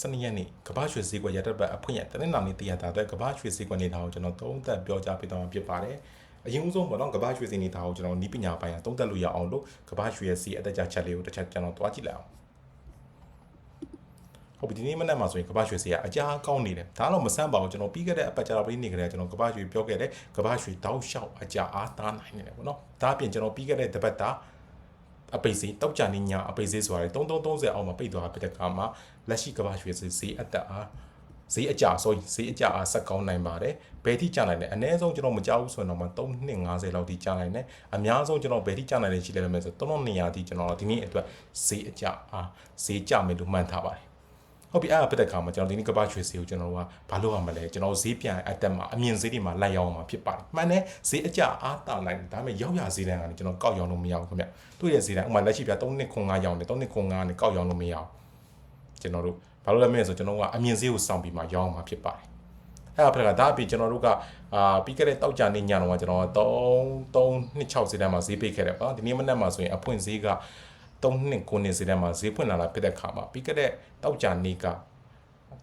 စနေရက်နေ့ကမ္ဘာရွှေစည်းကွက်ရတက်ပတ်အဖွင့်ရတနင်္လာနေ့တရတာအတွက်ကမ္ဘာရွှေစည်းကွက်နေတာကိုကျွန်တော်သုံးသပ်ပြောကြားပေးသွားမှာဖြစ်ပါတယ်။အရင်ဦးဆုံးပေါ့နော်ကမ္ဘာရွှေစည်းနေတာကိုကျွန်တော်နီးပညာပိုင်းကသုံးသပ်လို့ရအောင်လို့ကမ္ဘာရွှေရဲ့စီအတက်ကြချက်လေးကိုတစ်ချက်ကျွန်တော်တွားကြည့်လိုက်အောင်။ဟုတ်ပြီဒီနေ့မနက်မှာဆိုရင်ကမ္ဘာရွှေစီကအကြားကောင်းနေတယ်ဒါတော့မဆန်းပါဘူးကျွန်တော်ပြီးခဲ့တဲ့အပတ်ကြာပလေးနေကြတယ်ကျွန်တော်ကမ္ဘာရွှေပြောခဲ့တယ်ကမ္ဘာရွှေတောက်လျှောက်အကြားအားသားနိုင်နေတယ်ပေါ့နော်ဒါအပြင်ကျွန်တော်ပြီးခဲ့တဲ့တပတ်တာ အပိတ်စီတောက်ကြနေညာအပိတ်စီဆိုတာ3330အောက်မှာပိတ်သွားဖြစ်တဲ့အခါမှာလက်ရှိကမ္ဘာရွှေစီစီအတက်အားဈေးအကြဆိုရင်ဈေးအကြအားဆက်ကောင်းနိုင်ပါတယ်ဘယ်ထိကျနိုင်လဲအနည်းဆုံးကျွန်တော်မကြောက်ဘူးဆိုရင်တော့မှ3250လောက်ထိကျနိုင်တယ်အများဆုံးကျွန်တော်ဘယ်ထိကျနိုင်လဲရှိလဲမယ်ဆို3200ထိကျွန်တော်ဒီနေ့အတွက်ဈေးအကြအားဈေးကျမယ်လို့မှန်းထားပါတယ် ဟုတ်ပြီအဲ့ဒါဖြစ်တဲ့ခါမှာကျွန်တော်ဒီနေ့ကပ္ပရွှေစီကိုကျွန်တော်ကဘာလို့ရမလဲကျွန်တော်ဈေးပြန်အတက်မှာအမြင့်ဈေးတွေမှာလိုက်ရောက်အောင်မှာဖြစ်ပါတယ်မှန်တယ်ဈေးအကျအားတာနိုင်ဒါပေမဲ့ရောက်ရဈေးတန်းကနေကျွန်တော်ကောက်ရောင်းလို့မရဘူးခင်ဗျသူ့ရဲ့ဈေးတန်းဥပမာလက်ရှိပြ3နှစ်ခွန်5ရောင်းတယ်3နှစ်ခွန်5နဲ့ကောက်ရောင်းလို့မရဘူးကျွန်တော်တို့ဘာလို့လဲမလဲဆိုကျွန်တော်ကအမြင့်ဈေးကိုစောင့်ပြီးမှရောင်းမှာဖြစ်ပါတယ်အဲ့ဒါဖြစ်ကဒါအပြင်ကျွန်တော်တို့ကအာပြီးခဲ့တဲ့တောက်ကြနေညတော့ကျွန်တော်3 3နှစ်6ဈေးတန်းမှာဈေးပေးခဲ့တယ်ပေါ့ဒီနေ့မနက်မှာဆိုရင်အဖွင့်ဈေးက 3နှစ်9နှစ်ဈေးတန်းမှာဈေးဖွင့်လာတာဖြစ်တဲ့ခါမှာပြီးခဲ့တဲ့တောက်ကြနေက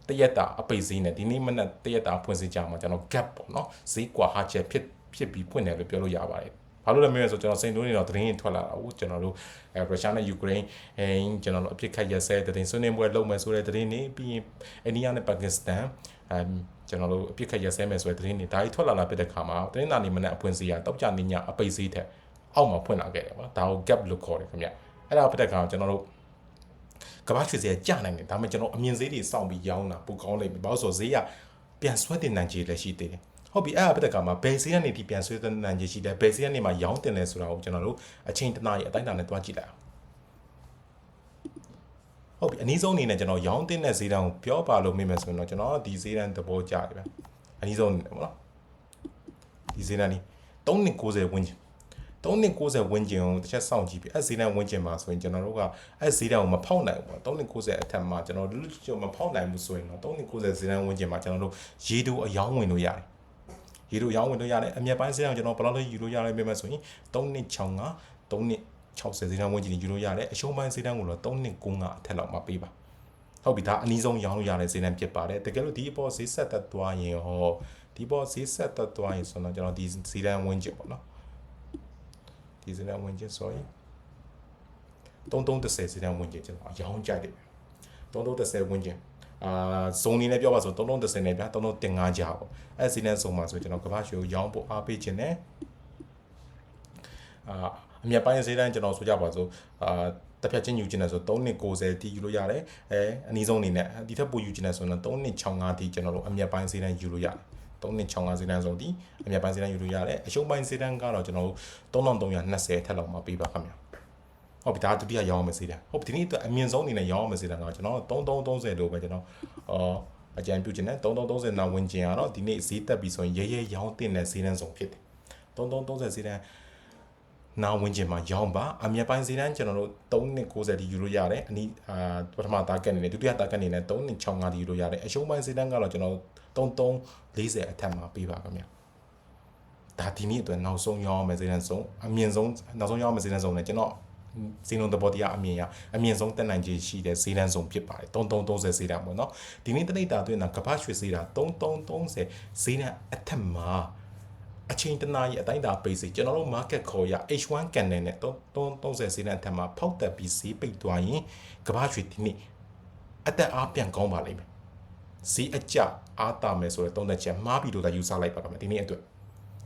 တရက်တာအပိတ်ဈေးနဲ့ဒီနေ့မနက်တရက်တာဖွင့်ဈေးကြမှာကျွန်တော် gap ပေါ့နော်ဈေးကွာဟာချက်ဖြစ်ဖြစ်ပြီးဖွင့်တယ်လို့ပြောလို့ရပါတယ်ဘာလို့လဲမလဲဆိုကျွန်တော်စိန်တိုးနေတော့သတင်းထွက်လာတာဟုတ်ကျွန်တော်တို့အဲရုရှားနဲ့ယူကရိန်းအဲကျွန်တော်တို့အပြစ်ခတ်ရက်စဲသတင်းဆွေးနွေးပွဲလုပ်မယ်ဆိုတဲ့သတင်းတွေပြီးရင်အိန္ဒိယနဲ့ပါကစ္စတန်အဲကျွန်တော်တို့အပြစ်ခတ်ရက်စဲမယ်ဆိုတဲ့သတင်းတွေဒါကြီးထွက်လာလာဖြစ်တဲ့ခါမှာသတင်းသာနေမနဲ့အဖွင့်စီရတောက်ကြနေညအပိတ်စီးတဲ့အောက်မှာဖွင့်လာခဲ့တယ်ပေါ့ဒါကို gap လို့ခေါ်တယ်ခင်ဗျ အဲ့ဒါဖြစ်တဲ့ခါကျွန်တော်တို့ကမ္ဘာရွှေဈေးကကျနိုင်တယ်ဒါပေမဲ့ကျွန်တော်အမြင့်ဈေးတွေစောင့်ပြီးရောင်းတာပိုကောင်းလိမ့်မယ်ဘာလို့ဆိုဈေးကပြန်ဆွဲတင်နိုင်ခြေလည်းရှိသေးတယ်ဟုတ်ပြီအဲ့အပတကမှာဘယ်ဈေးကနေဒီပြန်ဆွဲတင်နိုင်ခြေရှိတယ်ဘယ်ဈေးကနေမှရောင်းတင်လဲဆိုတာကိုကျွန်တော်တို့အချိန်တနားရီအတိုင်းအတာနဲ့တွားကြည့်လိုက်အောင်ဟုတ်ပြီအနည်းဆုံးအနေနဲ့ကျွန်တော်ရောင်းတင်တဲ့ဈေးတန်းကိုပြောပါလို့မိမယ်ဆိုရင်တော့ကျွန်တော်ဒီဈေးတန်းသဘောကျတယ်ဗျအနည်းဆုံးအနေနဲ့ပေါ့နော်ဒီဈေးတန်းนี่390ဝန်းကျင် 390ဝန်းကျင်ကိုတစ်ချက်စောင့်ကြည့်ပြီးအဲဈေးတန်းဝန်းကျင်မှာဆိုရင်ကျွန်တော်တို့ကအဲဈေးတန်းကိုမဖောက်နိုင်ဘူးပေါ့390အထက်မှာကျွန်တော်တို့ကျမဖောက်နိုင်ဘူးဆိုရင်တော့390ဈေးတန်းဝန်းကျင်မှာကျွန်တော်တို့ရေတူအယောင်းဝင်လို့ရတယ်ရေတူအယောင်းဝင်လို့ရတယ်အမြက်ပိုင်းဈေးတန်းကျွန်တော်ဘယ်လောက်လဲယူလို့ရတယ်ပြင်မဲ့ဆိုရင်3265 3260ဈေးတန်းဝန်းကျင်ယူလို့ရတယ်အရှုံးပိုင်းဈေးတန်းကိုတော့3295အထက်လောက်မှာပေးပါဟုတ်ပြီဒါအနည်းဆုံးရောင်းလို့ရတဲ့ဈေးတန်းဖြစ်ပါတယ်တကယ်လို့ဒီအပေါ်ဈေးဆက်သက်သွားရင်ဟောဒီပေါ်ဈေးဆက်သက်သွားရင်ဆိုတော့ကျွန်တော်ဒီဈေးတန်းဝန်းကျင်ပေါ့နော် ဒီဈေးတန်းဝင်ကျင်ဆိုရင်3330ဈေးတန်းဝင်ကျင်ကျွန်တော်အရောင်းကြိုက်တယ်3330ဝင်ကျင်အာဇုံနေနဲ့ပြောပါဆို3330နဲ့ဗျာ3315ကြာပေါ့အဲဈေးတန်းစုံမှာဆိုကျွန်တော်ကမ္ဘာရွှေကိုရောင်းဖို့အားပေးခြင်းနဲ့အာအမြတ်ပိုင်းဈေးတန်းကျွန်တော်ဆိုကြပါစို့အာတစ်ဖက်ချင်းယူခြင်းနဲ့ဆို3290တီယူလို့ရတယ်အဲအနည်းဆုံးအနေနဲ့ဒီထက်ပိုယူခြင်းနဲ့ဆိုတော့3265တီကျွန်တော်တို့အမြတ်ပိုင်းဈေးတန်းယူလို့ရတယ် 3265ဈေးတန်းဆုံးဒီအမြတ်ပိုင်းဈေးတန်းယူလို့ရတယ်အရှုံးပိုင်းဈေးတန်းကတော့ကျွန်တော်တို့3320ထက်လောက်မှပေးပါခင်ဗျာဟုတ်ပြီဒါဒုတိယရောင်းအောင်မဈေးတန်းဟုတ်ဒီနေ့အတွက်အမြင့်ဆုံးအနေနဲ့ရောင်းအောင်မဈေးတန်းကကျွန်တော်3330လို့ပဲကျွန်တော်အော်အကြံပြုခြင်းနဲ့3330နာဝင်ကျင်ကတော့ဒီနေ့ဈေးတက်ပြီဆိုရင်ရဲရဲရောင်းတင်တဲ့ဈေးတန်းဆုံးဖြစ်တယ်3330ဈေးတန်း နာဝင်ကျင်မှာရောင်းပါအမြတ်ပိုင်းဈေးတန်းကျွန်တော်တို့390ဒီယူလို့ရတယ်အနည်းအာပထမတာကက်နေနဲ့ဒုတိယတာကက်နေနဲ့365ဒီယူလို့ရတယ်အရှုံးပိုင်းဈေးတန်းကတော့ကျွန်တော်3340အထက်မှာပေးပါခင်ဗျာဒါဒီနေ့အတွက်နောက်ဆုံးရောင်းမယ်ဈေးတန်းဆုံးအမြင့်ဆုံးနောက်ဆုံးရောင်းမယ်ဈေးတန်းဆုံးနဲ့ကျွန်တော်ဈေးနှုန်းသဘောတရားအမြင်ရအမြင့်ဆုံးတက်နိုင်ခြေရှိတဲ့ဈေးတန်းဆုံးဖြစ်ပါတယ်3330ဈေးတန်းပေါ့နော်ဒီနေ့တနေ့တာအတွင်းကကပ္ပရွှေဈေးတာ3330ဈေးတန်းအထက်မှာ အချိန်တနာရီအတိုင်းတာပိတ်စီကျွန်တော်တို့ market ခေါ်ရ H1 candle နဲ့330ဈေးတန်းအထက်မှာဖောက်တက်ပြီးဈေးပိတ်သွားရင်ကမ္ဘာရွှေဒီနေ့အသက်အားပြန်ကောင်းပါလိမ့်မယ်ဈေးအကျအားတာမယ်ဆိုတော့သုံးသက်ချက်မှားပြီးတော့ယူဆလိုက်ပါမယ်ဒီနေ့အတွက်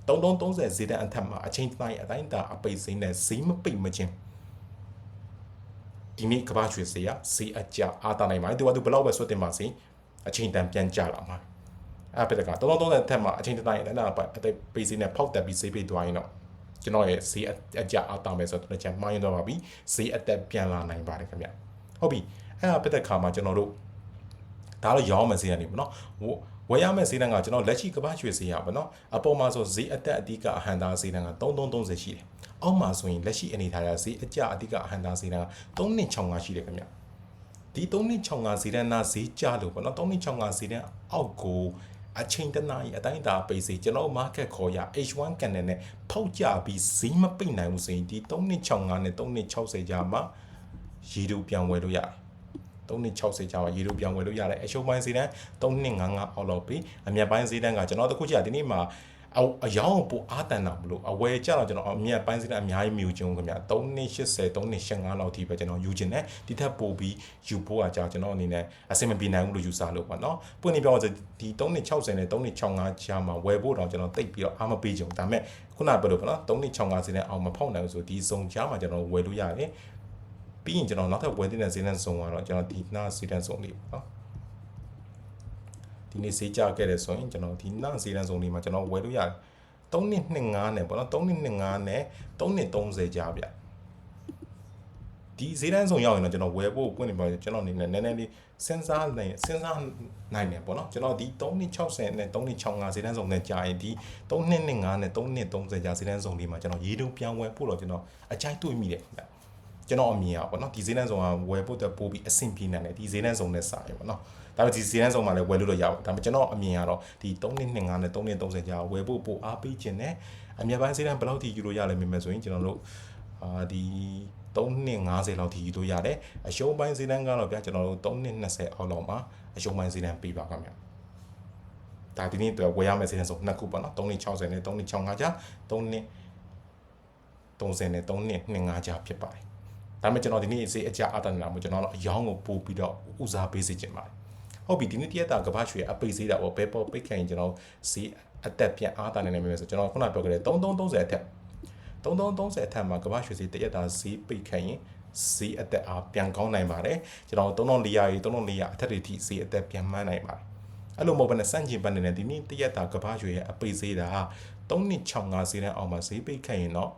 3330ဈေးတန်းအထက်မှာအချိန်တနာရီအတိုင်းတာအပိတ်ဈေးနဲ့ဈေးမပိတ်မချင်းဒီနေ့ကမ္ဘာရွှေဈေးကဈေးအကျအားတာနိုင်ပါတယ်သူကသူဘယ်လောက်ပဲဆွတ်တင်ပါစေအချိန်တန်ပြန်ကြလာမှာ အဲ့ပြတဲ့က3330ထက်မှာအချိန်တတိုင်းအဲ့ဒါအသက်ပေးစီနဲ့ဖောက်တက်ပြီးဈေးပေးသွားရင်တော့ကျွန်တော်ရဲ့ဈေးအကြအားတောင်းမယ်ဆိုတော့ကျွန်တော်မှားရင်တော့ပါပြီဈေးအသက်ပြန်လာနိုင်ပါတယ်ခင်ဗျဟုတ်ပြီအဲ့ဒါပြတဲ့ခါမှာကျွန်တော်တို့ဒါတော့ရောင်းမယ်ဈေးရနေပေါ့နော်ဝယ်ရမယ့်ဈေးတန်းကကျွန်တော်လက်ရှိကမ္ဘာရွှေဈေးရပါတော့အပေါ်မှာဆိုဈေးအသက်အဓိကအဟန်တာဈေးတန်းက3330ရှိတယ်အောက်မှာဆိုရင်လက်ရှိအနေထားရဈေးအကျအဓိကအဟန်တာဈေးတန်းက3265ရှိတယ်ခင်ဗျဒီ3265ဈေးတန်းနာဈေးကျလို့ပေါ့နော်3265ဈေးတန်းအောက်ကို အချိန်တနားရီအတိုင်းတာပိတ်စီကျွန်တော် market ခေါ်ရ H1 candle နဲ့ဖောက်ကြပြီးဈေးမပိတ်နိုင်ဘူးဆိုရင်ဒီ3265နဲ့3260ကြားမှာရေတူပြန်ဝယ်လို့ရတယ်360ကျော်ရေတို့ပြောင်းဝယ်လို့ရတယ်အရှုံးပိုင်းဈေးတန်း3255အောက်လောက်ပြီးအမြတ်ပိုင်းဈေးတန်းကကျွန်တော်တခုချာဒီနေ့မှာ အအယောင်းပိုအားတန်တာမလို့အဝယ်ကြတော့ကျွန်တော်အမြတ်ပိုင်းစင်းအများကြီးမြူကျုံခင်ဗျ380 385လောက်ထိပဲကျွန်တော်ယူခြင်းနဲ့ဒီထက်ပိုပြီးယူဖို့ကကြာကျွန်တော်အနေနဲ့အဆင်မပြေနိုင်ဘူးလို့ယူဆလို့ပေါ့နော်ပွင့်နေပြောဆိုဒီ360နဲ့365ကြားမှာဝယ်ဖို့တော့ကျွန်တော်တိတ်ပြီးတော့အားမပေးကြုံဒါပေမဲ့ခုနပြောလို့ပေါ့နော်365စင်းနဲ့အောင်မဖောက်နိုင်ဘူးဆိုဒီစုံကြားမှာကျွန်တော်ဝယ်လို့ရတယ်ပြီးရင်ကျွန်တော်နောက်ထပ်ဝယ်တဲ့ဈေးနှုန်းစုံကတော့ကျွန်တော်ဒီနာဈေးနှုန်းစုံလေးပေါ့နော် ဒီနေ့ဈေးကျခဲ့တယ်ဆိုရင်ကျွန်တော်ဒီနာဈေးနှုန်းစုံလေးမှာကျွန်တော်ဝယ်လို့ရတယ်3နှစ်25နဲ့ပေါ့နော်3နှစ်25နဲ့3နှစ်30ကြာဗျဒီဈေးတန်းစုံရောက်ရင်တော့ကျွန်တော်ဝယ်ဖို့ပွင့်နေပါကျွန်တော်အနေနဲ့နည်းနည်းလေးစဉ်းစားနိုင်စဉ်းစားနိုင်တယ်ပေါ့နော်ကျွန်တော်ဒီ3နှစ်60နဲ့3နှစ်65ဈေးတန်းစုံနဲ့ကြာရင်ဒီ3နှစ်25နဲ့3နှစ်30ကြာဈေးတန်းစုံလေးမှာကျွန်တော်ရေတုံပြန်ဝယ်ဖို့တော့ကျွန်တော်အကြိုက်တွေ့မိတယ်ခင်ဗျကျွန်တော်အမြင်อ่ะပေါ့နော်ဒီဈေးတန်းစုံကဝယ်ဖို့တက်ပို့ပြီးအဆင်ပြေနိုင်တယ်ဒီဈေးတန်းစုံနဲ့စာရပေါ့နော် ဒါပေမဲ့ဒီဈေးတန်းစုံမှာလည်းဝယ်လို့တော့ရပါဘူးဒါပေမဲ့ကျွန်တော်အမြင်ကတော့ဒီ3နှစ်25နဲ့3နှစ်30ကြာဝယ်ဖို့ပို့အားပေးခြင်းနဲ့အမြဲပိုင်းဈေးတန်းဘယ်လောက်ထိယူလို့ရလဲမြင်မယ်ဆိုရင်ကျွန်တော်တို့အာဒီ3နှစ်50လောက်ထိယူလို့ရတယ်အရှုံးပိုင်းဈေးတန်းကတော့ဗျာကျွန်တော်တို့3နှစ်20အောက်လောက်မှာအရှုံးပိုင်းဈေးတန်းပေးပါခင်ဗျာဒါဒီနေ့တော့ဝယ်ရမယ့်ဈေးတန်းဆိုနှစ်ခုပေါ့နော်3နှစ်60နဲ့3နှစ်65ကြာ3နှစ်30နဲ့3နှစ်25ကြာဖြစ်ပါတယ်ဒါပေမဲ့ကျွန်တော်ဒီနေ့ဈေးအကြအတန်လာမှုကျွန်တော်တော့အယောင်းကိုပို့ပြီးတော့ဦးစားပေးစေချင်ပါတယ် ဟုတ်ပြီဒီနေ့တရက်တာကဘာရွှေအပိတ်ဈေးတာပေါ့ဘယ်ပေါ်ပိတ်ခိုင်ကျွန်တော်ဈေးအတက်ပြန်အားတာနေနေမယ်ဆိုကျွန်တော်ခုနပြောခဲ့တဲ့3330အထက်3330အထက်မှာကဘာရွှေဈေးတရက်တာဈေးပိတ်ခိုင်ရင်ဈေးအသက်အားပြန်ကောင်းနိုင်ပါတယ်ကျွန်တော်3400ရေ3400အထက်တွေထိဈေးအသက်ပြန်မှန်းနိုင်ပါတယ်အဲ့လိုမဟုတ်ဘဲနဲ့စန့်ကျင်ပတ်နေတဲ့ဒီနေ့တရက်တာကဘာရွှေရဲ့အပိတ်ဈေးတာ3265ဈေးနဲ့အောက်မှာဈေးပိတ်ခိုင်ရင်တော့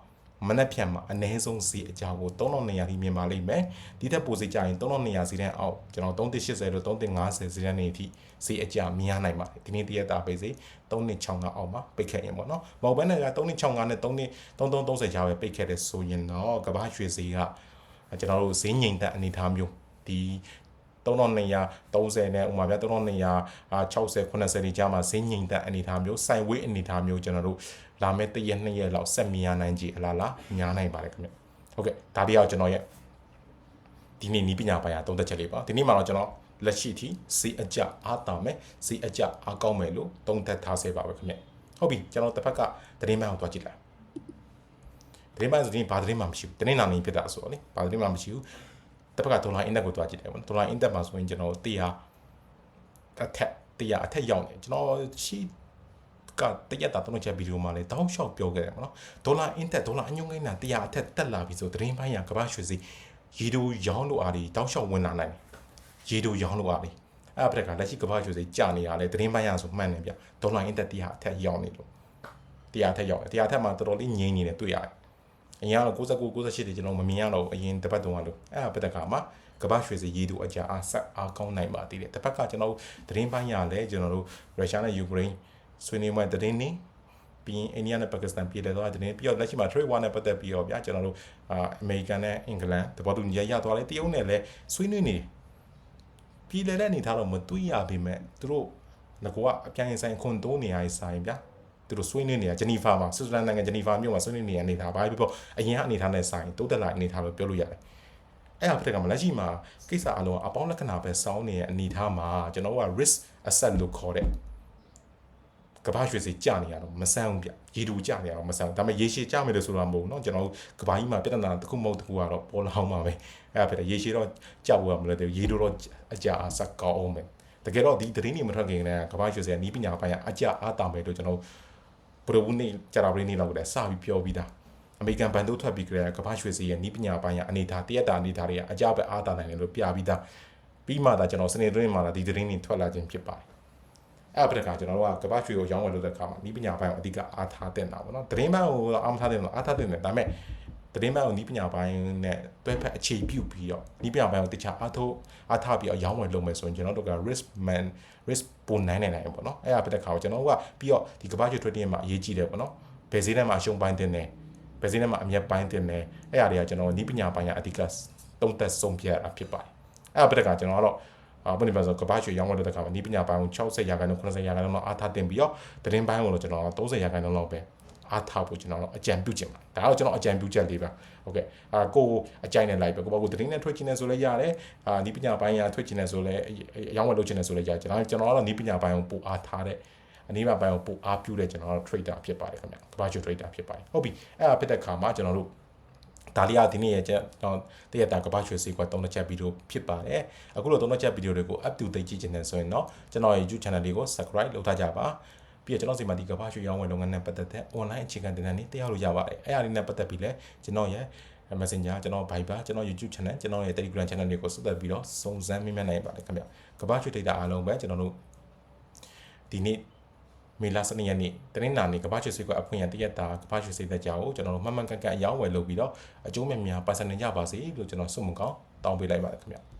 မနက်ဖြန်မှာအနည်းဆုံးဈေးအကြောင်းကို3200ထိမြင်ပါလိမ့်မယ်ဒီထက်ပိုဈေးကြရင်3200ဈေးတန်းအောက်ကျွန်တော်3180လို့3150ဈေးတန်းနေအထိဈေးအကြမြင်ရနိုင်ပါတယ်ဒီနေ့တရက်တာပိတ်ဈေး3265အောက်မှာပိတ်ခဲ့ရင်ပေါ့နော်မဟုတ်ဘဲနဲ့က3265နဲ့3330ကြားပဲပိတ်ခဲ့တယ်ဆိုရင်တော့ကမ္ဘာရွှေဈေးကကျွန်တော်တို့ဈေးငိမ်သက်အနေအထားမျိုးဒီ 3230နဲ့ဥမာပြ3260 80ဒီကြားမှာဈေးငိမ်သက်အနေအထားမျိုးစိုင်ဝေးအနေအထားမျိုးကျွန်တော်တို့လာမယ့်တရက်နှစ်ရက်လောက်ဆက်မြင်ရနိုင်ကြအလားလားများနိုင်ပါတယ်ခင်ဗျဟုတ်ကဲ့ဒါတရားကျွန်တော်ရဲ့ဒီနေ့နီးပညာပိုင်းအသုံးသက်ချက်လေးပါဒီနေ့မှာတော့ကျွန်တော်လက်ရှိထိစီအကြအားတာမယ်စီအကြအားကောင်းမယ်လို့သုံးသက်ထားစေပါပဲခင်ဗျဟုတ်ပြီကျွန်တော်တစ်ဖက်ကသတင်းမှန်ကိုတွားကြည့်လိုက်သတင်းမှန်ဆိုရင်ဘာသတင်းမှမရှိဘူးသတင်းနာနေဖြစ်တာဆိုတော့လေဘာသတင်းမှမရှိဘူး တစ်ဖက်ကဒေါ်လာအင်ဒက်ကိုတွားကြည့်တယ်ပေါ့နော်ဒေါ်လာအင်ဒက်မှာဆိုရင်ကျွန်တော်တရားအထက်တရားအထက်ရောက်နေကျွန်တော်ရှိကတရက်တာတော့ချက်ဗီဒီယိုမှာလည်းတောင်းလျှောက်ပြောခဲ့တယ်ပေါ့နော်ဒေါ်လာအင်တက်ဒေါ်လာအညုံကိန်းတာတရားအထက်တက်လာပြီဆိုသတင်းပိုင်းရကမ္ဘာရွှေစီရေတိုရောင်းလို့အားဒီတောင်းလျှောက်ဝင်လာနိုင်တယ်ရေတိုရောင်းလို့အားဒီအဲ့အပရကလက်ရှိကမ္ဘာရွှေစီကြာနေရလဲသတင်းပိုင်းရဆိုမှန်တယ်ဗျဒေါ်လာအင်တက်တရားအထက်ရောက်နေလို့တရားအထက်ရောက်တယ်တရားအထက်မှာတော်တော်လေးငြိမ်နေတယ်တွေ့ရတယ် အရင်ကတော့69 68တွေကျွန်တော်မမြင်ရတော့အရင်တပတ်တုန်းကလို့အဲ့အပရကမှာကမ္ဘာရွှေစီရေတူအကြအားဆက်အားကောင်းနိုင်ပါသေးတယ်တစ်ဖက်ကကျွန်တော်သတင်းပိုင်းရလဲကျွန်တော်တို့ရုရှားနဲ့ယူကရိန်းဆွေးနွေးပွဲသတင်းနေပြီးရင်အိန္ဒိယနဲ့ပါကစ္စတန်ပြည်လဲသွားတဲ့ပြီးတော့လက်ရှိမှာ trade war နဲ့ပတ်သက်ပြီးတော့ဗျာကျွန်တော်တို့အာအမေရိကန်နဲ့အင်္ဂလန်တဘောတူညီရသွားတယ်တရုတ်နဲ့လည်းဆွေးနွေးနေပြည်လဲတဲ့အနေထားတော့မတွေ့ရပေမဲ့သူတို့ငကောကအပြိုင်ဆိုင်ခွန်တိုးနေရဆိုင်ဗျာ သူတို့ဆွေးနွေးနေတာဂျနီဖာမှာဆွစ်ဇာလန်နိုင်ငံဂျနီဖာမြို့မှာဆွေးနွေးနေရအနေထားဘာဖြစ်ဖြစ်အရင်အနေထားနဲ့ဆိုင်တိုးတက်လာအနေထားလို့ပြောလို့ရတယ်အဲ့အဖက်ကမလက်ရှိမှာကိစ္စအလုံးအပေါင်းလက္ခဏာပဲစောင်းနေတဲ့အနေထားမှာကျွန်တော်က risk asset လို့ခေါ်တဲ့ကဘာရွှေစီကြနေရတော့မဆန်းဘူးဗျရေတူကြနေရတော့မဆန်းဘူးဒါပေမဲ့ရေရှည်ကြမယ်လို့ဆိုတာမဟုတ်ဘူးเนาะကျွန်တော်တို့ကဘာကြီးမှာပြဿနာတစ်ခုမဟုတ်တစ်ခုကတော့ပေါ်လာအောင်ပါပဲအဲ့ဒါဖြစ်တယ်ရေရှည်တော့ကြောက်ဘူးမလို့တဲ့ရေတူတော့အကြအဆက်ကောင်းအောင်ပဲတကယ်တော့ဒီသတင်းတွေမထွက်ခင်ကကဘာရွှေစီကနီးပညာပိုင်းကအကြအားတာမယ်လို့ကျွန်တော် ပရိုဘူးနေကြတာပရင်းနေလောက်လည်းစပြီးပြောပြီးသားအမေရိကန်ဘန်တို့ထွက်ပြီးကြတဲ့ကမ္ဘာရွှေစီရဲ့နီးပညာပိုင်းကအနေထားတရက်တာအနေထားတွေကအကြပဲအားတာနိုင်တယ်လို့ပြပြီးသားပြီးမှသာကျွန်တော်စနေသတင်းမှာဒီသတင်းတွေထွက်လာခြင်းဖြစ်ပါတယ်အဲ့ après ကကျွန်တော်တို့ကကပတ်ရွှေကိုရောင်းဝယ်လုပ်တဲ့အခါမှာနီးပညာပိုင်းကိုအဓိကအားထားတင်တာပေါ့နော်သတင်းပိုင်းကိုအားမထားတင်လို့အားထားတင်တယ်ဒါပေမဲ့ သတင်းပိုင်းကိုနီးပညာပိုင်းနဲ့တွဲဖက်အခြေပြုပြီးတော့နီးပညာပိုင်းကိုတခြားအားထုတ်အားထားပြီးတော့ရောင်းဝယ်လုပ်မယ်ဆိုရင်ကျွန်တော်တို့က risk man risk ပုံနိုင်နိုင်နိုင်ပေါ့နော်အဲ့ après ခါကိုကျွန်တော်တို့ကပြီးတော့ဒီကပတ်ရွှေ trading မှာအရေးကြီးတယ်ပေါ့နော်ဘယ်ဈေးထဲမှာအရှုံးပိုင်းတင်တယ်ဘယ်ဈေးထဲမှာအမြတ်ပိုင်းတင်တယ်အဲ့အရာတွေကကျွန်တော်နီးပညာပိုင်းကအဓိကတုံးသက်ဆုံးဖြတ်တာဖြစ်ပါတယ်အဲ့ après ကကျွန်တော်ကတော့အာဘယ်လိုလဲဆိုကဘာချွေရောင်းဝယ်တဲ့ခါမှာနီးပညာပိုင်းကို60ရာခိုင်နှုန်း90ရာခိုင်နှုန်းလောက်အားထားတင်ပြီးတော့သတင်းပိုင်းကိုတော့ကျွန်တော်30ရာခိုင်နှုန်းလောက်ပဲ အားထားဖို့ကျွန်တော်တို့အကြံပြုချင်ပါတယ်ဒါတော့ကျွန်တော်အကြံပြုချက်လေးပါဟုတ်ကဲ့အာကိုအကြိုက်နဲ့လိုက်ပဲကိုပေါ့ကိုတရင်နဲ့ထွက်ချင်တယ်ဆိုလဲရတယ်အာဒီပညာပိုင်းရာထွက်ချင်တယ်ဆိုလဲအရောင်းဝယ်လုပ်ချင်တယ်ဆိုလဲရတယ်ကျွန်တော်ကျွန်တော်ကတော့ဒီပညာပိုင်းကိုပို့အားထားတဲ့အနည်းပါပိုင်းကိုပို့အားပြုတဲ့ကျွန်တော်တို့ trader ဖြစ်ပါတယ်ခင်ဗျကဘာချို trader ဖြစ်ပါတယ်ဟုတ်ပြီအဲ့ဒါဖြစ်တဲ့ခါမှာကျွန်တော်တို့ဒါလေးကဒီနေ့ရဲ့ကျွန်တော်တရက်တာကဘာရွှေစီကတုံးတဲ့ချက်ဗီဒီယိုဖြစ်ပါတယ်အခုလိုတုံးတဲ့ချက်ဗီဒီယိုတွေကို up to date ကြည့်ချင်တယ်ဆိုရင်တော့ကျွန်တော်ရဲ့ YouTube channel လေးကို subscribe လုပ်ထားကြပါ ပြီးတော့ကျွန်တော်စီမှာဒီကဘာရွှေရောင်းဝယ်လုပ်ငန်းနဲ့ပတ်သက်တဲ့ online အခြေခံတင်နန်းတွေတရားလို့ရပါတယ်အဲ့အရာလေးနဲ့ပတ်သက်ပြီးလဲကျွန်တော်ရဲ့ Messenger ကျွန်တော် Viber ကျွန်တော် YouTube channel ကျွန်တော်ရဲ့ Telegram channel တွေကိုဆက်သွယ်ပြီးတော့စုံစမ်းမိမှတ်နိုင်ပါတယ်ခင်ဗျကဘာရွှေ data အားလုံးပဲကျွန်တော်တို့ဒီနေ့မေလ12ရက်နေ့တနင်္လာနေ့ကမ္ဘာ့ရွှေဆွေးကအဖွင့်ရတရက်တာကမ္ဘာ့ရွှေစိတ်သက်ကြကိုကျွန်တော်တို့မှတ်မှန်ကန်ကန်အယောင်းဝယ်လုပ်ပြီးတော့အကျိုးမြတ်များပိုင်ဆိုင်နိုင်ကြပါစေလို့ကျွန်တော်ဆုမကောင်းတောင်းပေးလိုက်ပါတယ်ခင်ဗျ